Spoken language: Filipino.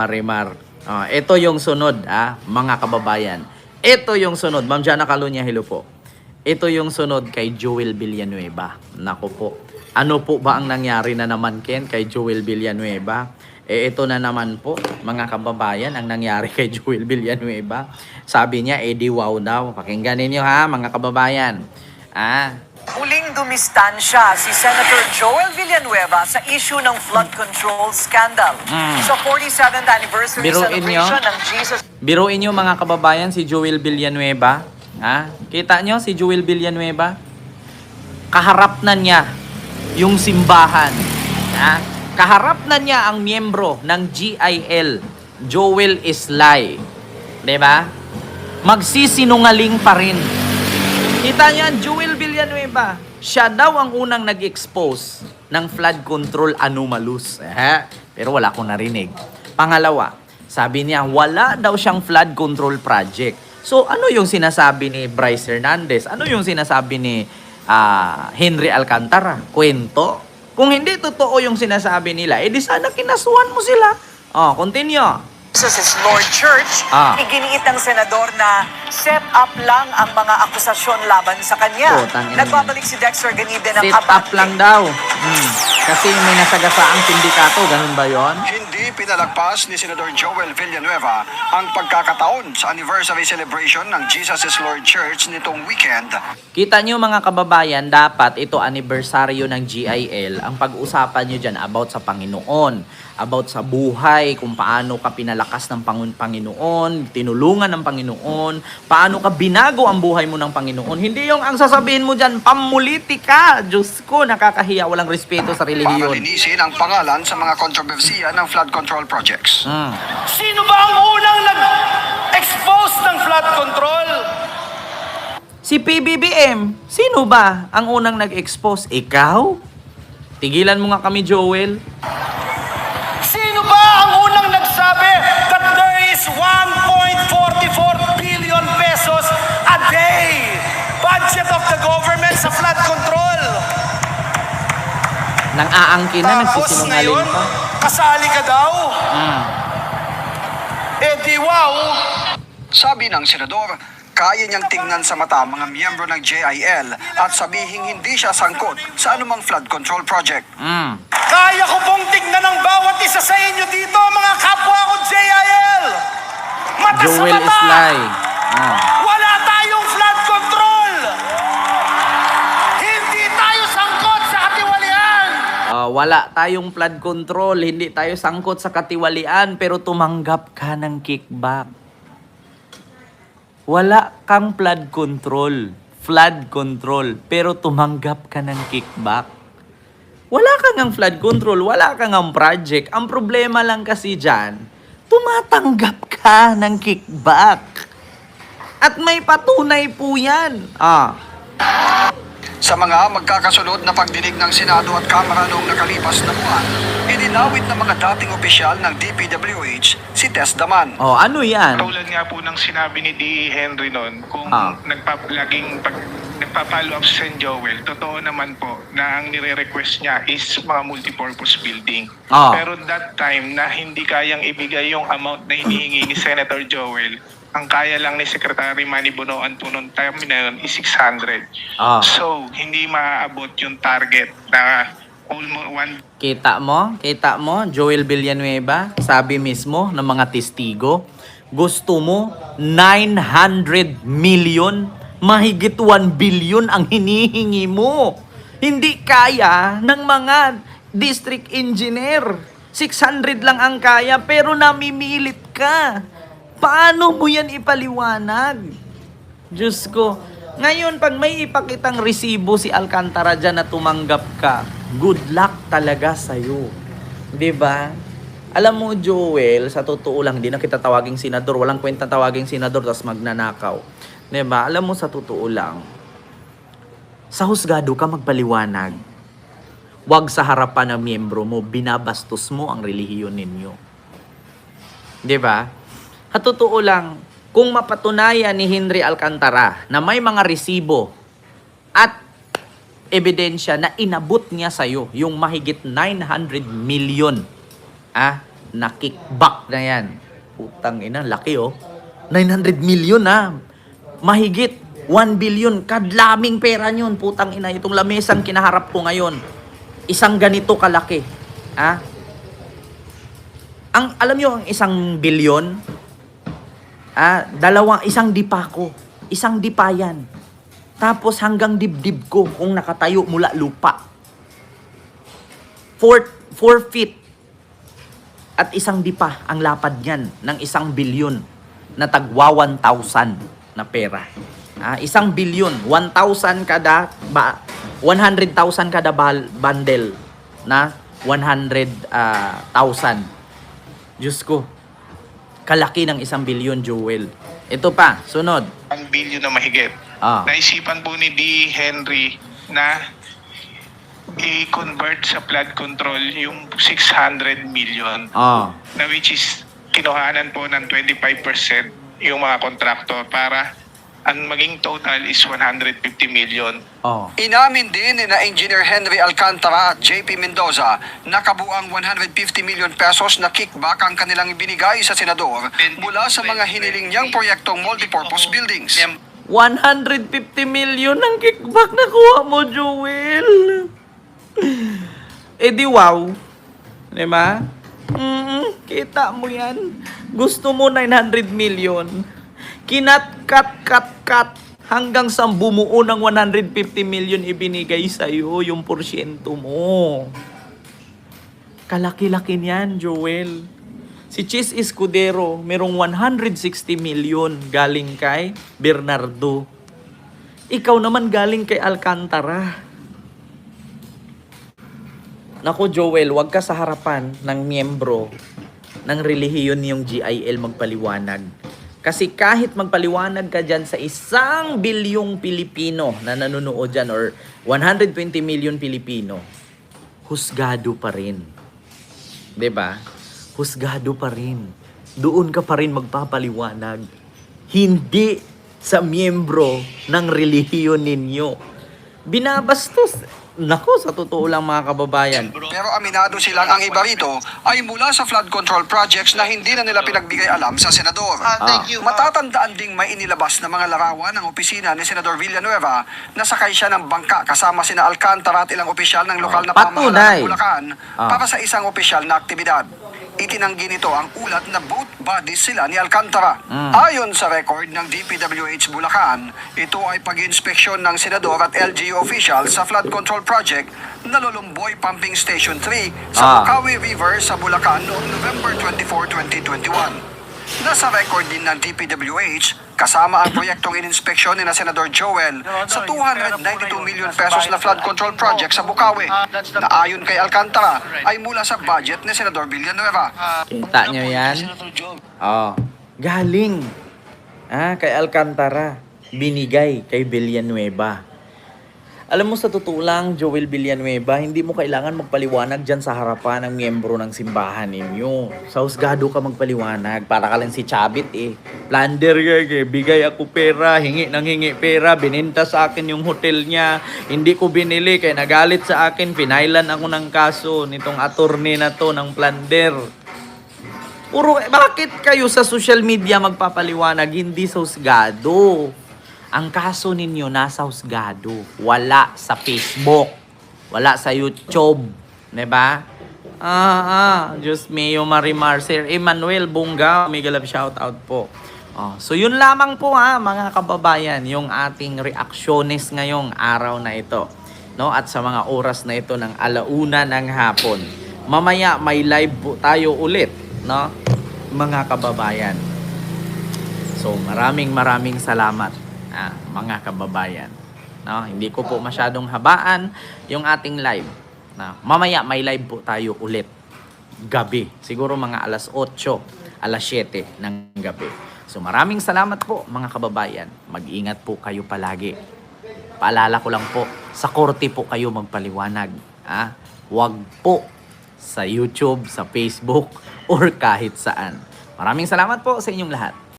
Marimar. Ah, ito yung sunod, ah, mga kababayan. Ito yung sunod. Ma'am Jana Calunya, hello po. Ito yung sunod kay Joel Villanueva. Nako po. Ano po ba ang nangyari na naman, Ken, kay Joel Villanueva? Eh, ito na naman po, mga kababayan, ang nangyari kay Joel Villanueva. Sabi niya, eh, di wow daw. Pakinggan ninyo ha, mga kababayan. Ah, Muling dumistansya si Senator Joel Villanueva sa issue ng flood control scandal. Sa 47th anniversary. Biruin celebration ng Jesus Biruin nyo mga kababayan si Joel Villanueva. Ha? Kita nyo si Joel Villanueva? Kaharap na niya yung simbahan. Ha? Kaharap na niya ang miyembro ng GIL, Joel Islay. ba? Magsisinungaling pa rin. Kita niyo ang Joel Villanueva. Siya daw ang unang nag-expose ng flood control anomalous. Eh, pero wala akong narinig. Pangalawa, sabi niya wala daw siyang flood control project. So ano yung sinasabi ni Bryce Hernandez? Ano yung sinasabi ni ah, Henry Alcantara? Kwento? Kung hindi totoo yung sinasabi nila, edi sana kinasuhan mo sila. Oh, continue. Is Lord Church, Ah. iginiit ng senador na set up lang ang mga akusasyon laban sa kanya. Oh, tangina Nagbabalik si Dexter Ganide ng Sit up lang daw. Hmm. Kasi may nasagasaang sindikato, ganun ba yon? Hindi pinalagpas ni Senador Joel Villanueva ang pagkakataon sa anniversary celebration ng Jesus is Lord Church nitong weekend. Kita nyo mga kababayan, dapat ito anibersaryo ng GIL. Ang pag-usapan nyo dyan about sa Panginoon. About sa buhay, kung paano ka pinalakas ng Panginoon, tinulungan ng Panginoon, paano ka binago ang buhay mo ng Panginoon. Hindi yung ang sasabihin mo dyan, pamulitika. Diyos ko, nakakahiya, walang respeto sa Para relihiyon. linisin ang pangalan sa mga kontrobersiya ng flood control projects. Hmm. Sino ba ang unang nag-expose ng flood control? Si PBBM, sino ba ang unang nag-expose? Ikaw? Tigilan mo nga kami, Joel. Sino ba ang unang nagsabi that there is 1.44 billion pesos a day budget of the government sa flood control? Nang aangkin na, Tapos nagsisinungaling ngayon, pa. kasali ka daw? Hmm. Eh di wow, Sabi ng senador, kaya niyang tingnan sa mata ang mga miyembro ng JIL at sabihing hindi siya sangkot sa anumang flood control project. Mm. kaya ko pong tignan ng bawat isa sa inyo dito, mga kapwa ko JIL! Mata sa Joel mata! Islay. Ah. Wala tayong flood control, hindi tayo sangkot sa katiwalian, pero tumanggap ka ng kickback. Wala kang flood control, flood control, pero tumanggap ka ng kickback. Wala kang ang flood control, wala kang ang project. Ang problema lang kasi dyan, tumatanggap ka ng kickback. At may patunay po yan. Ah, Sa mga magkakasunod na pagdinig ng Senado at Kamara noong nakalipas na buwan, idinawit ng mga dating opisyal ng DPWH si Tess Daman. oh, ano yan? Tulad nga po ng sinabi ni D. Henry noon, kung Ah. nagpa, laging pag, nagpa-follow up si St. Joel, totoo naman po na ang nire-request niya is mga multipurpose building. Ah. Pero that time na hindi kayang ibigay yung amount na hinihingi ni Senator Joel, ang kaya lang ni Secretary Manny Bonoan po noong time na yun is 600. Ah. So, hindi maaabot yung target na almost one Kita mo? Kita mo? Joel Villanueva, sabi mismo ng mga testigo, gusto mo 900 million, mahigit 1 billion ang hinihingi mo. Hindi kaya ng mga district engineer. 600 lang ang kaya pero namimilit ka. Paano mo yan ipaliwanag? Diyos ko. Ngayon, pag may ipakitang resibo si Alcantara dyan na tumanggap ka, good luck talaga sa'yo. ba? Alam mo, Joel, sa totoo lang, di na kita tawaging senador. Walang kwenta tawaging senador, tapos magnanakaw. ba? Alam mo, sa totoo lang, sa husgado ka magpaliwanag. Huwag sa harapan ng miyembro mo, binabastos mo ang relihiyon ninyo. ba? At totoo lang, kung mapatunayan ni Henry Alcantara na may mga resibo at ebidensya na inabot niya sa'yo yung mahigit 900 million, ah, na kickback na yan. Putang ina, laki oh. 900 million na. Mahigit 1 billion. Kadlaming pera yun. Putang ina, itong lamesang kinaharap ko ngayon. Isang ganito kalaki. Ha? Ang, alam nyo, ang isang bilyon, ah, dalawang, isang dipa ko. Isang dipa yan. Tapos hanggang dibdib ko kung nakatayo mula lupa. Four, four feet at isang dipa ang lapad niyan ng isang bilyon na tagwa 1,000 na pera. Ah, isang bilyon, 1,000 kada ba 100,000 kada bundle na 100,000. Diyos ko. Kalaki ng isang bilyon, Joel. Ito pa, sunod. Ang bilyon na mahigit. Ah. Naisipan po ni D. Henry na i-convert sa flood control yung 600 million Ah. na which is kinuhanan po ng 25% yung mga kontraktor para ang maging total is 150 million. Oh. Inamin din ni na Engineer Henry Alcantara at JP Mendoza na kabuang 150 million pesos na kickback ang kanilang ibinigay sa senador mula sa mga hiniling niyang proyektong multipurpose buildings. 150 million ang kickback na kuha mo, Joel. eh di wow. Di ba? Mm, kita mo yan. Gusto mo 900 million. Kinat, kat, kat, kat. Hanggang sa bumuo ng 150 million ibinigay sa'yo, yung porsyento mo. Kalaki-laki niyan, Joel. Si Chis Escudero, merong 160 million galing kay Bernardo. Ikaw naman galing kay Alcantara. Nako Joel, wag ka sa harapan ng miyembro ng relihiyon yung GIL magpaliwanag. Kasi kahit magpaliwanag ka dyan sa isang bilyong Pilipino na nanonood dyan or 120 million Pilipino, husgado pa rin. ba? Husgado pa rin. Doon ka pa rin magpapaliwanag. Hindi sa miyembro ng relihiyon ninyo. Binabastos. Nako, sa totoo lang mga kababayan. Pero aminado silang ang iba rito ay mula sa flood control projects na hindi na nila pinagbigay alam sa senador. thank you. Matatandaan ding may inilabas na mga larawan ng opisina ni Senador Villanueva na sakay siya ng bangka kasama sina Alcantara at ilang opisyal ng lokal na pamahalaan ng Bulacan Ah. para sa isang opisyal na aktibidad. Itinanggi nito ang ulat na boat bodies sila ni Alcantara. Mm. Ayon sa record ng DPWH Bulacan, ito ay pag-inspeksyon ng senador at LGU official sa flood control project na Lolomboy Pumping Station 3 sa Ah. Bukawi River sa Bulacan noong November 24, 2021. Nasa record din ng DPWH kasama ang proyektong ininspeksyon ni na Senador Joel sa 292 million pesos na flood control project sa Bukawi na ayon kay Alcantara ay mula sa budget ni Senador Villanueva. Kita nyo yan? Oh. Galing. Ah, kay Alcantara. Binigay kay Villanueva. Alam mo sa totoo lang, Joel Villanueva, hindi mo kailangan magpaliwanag dyan sa harapan ng miyembro ng simbahan ninyo. Sa husgado ka magpaliwanag. Para ka lang si Chabit eh. Plunder ka eh. Bigay ako pera, hingi ng hingi pera, bininta sa akin yung hotel niya. Hindi ko binili kaya nagalit sa akin. Pinailan ako ng kaso nitong attorney na to ng plunder. Puro, bakit kayo sa social media magpapaliwanag, hindi sa husgado? Ang kaso ninyo nasa husgado, wala sa Facebook, wala sa YouTube, 'di ba? Ah, ah, Diyos mio Marimar, Sir Emmanuel Bunga, mega love shout out po. Oh, so yun lamang po ha, mga kababayan, yung ating reaksyones ngayong araw na ito. No? At sa mga oras na ito ng alauna ng hapon. Mamaya may live po tayo ulit, no? Mga kababayan. So maraming maraming salamat, ah, mga kababayan. No? Hindi ko po masyadong habaan yung ating live. Na mamaya may live po tayo ulit gabi. Siguro mga alas 8, alas 7 ng gabi. So maraming salamat po mga kababayan. Mag-ingat po kayo palagi. Paalala ko lang po, sa korte po kayo magpaliwanag. Ah, wag po sa YouTube, sa Facebook, or kahit saan. Maraming salamat po sa inyong lahat.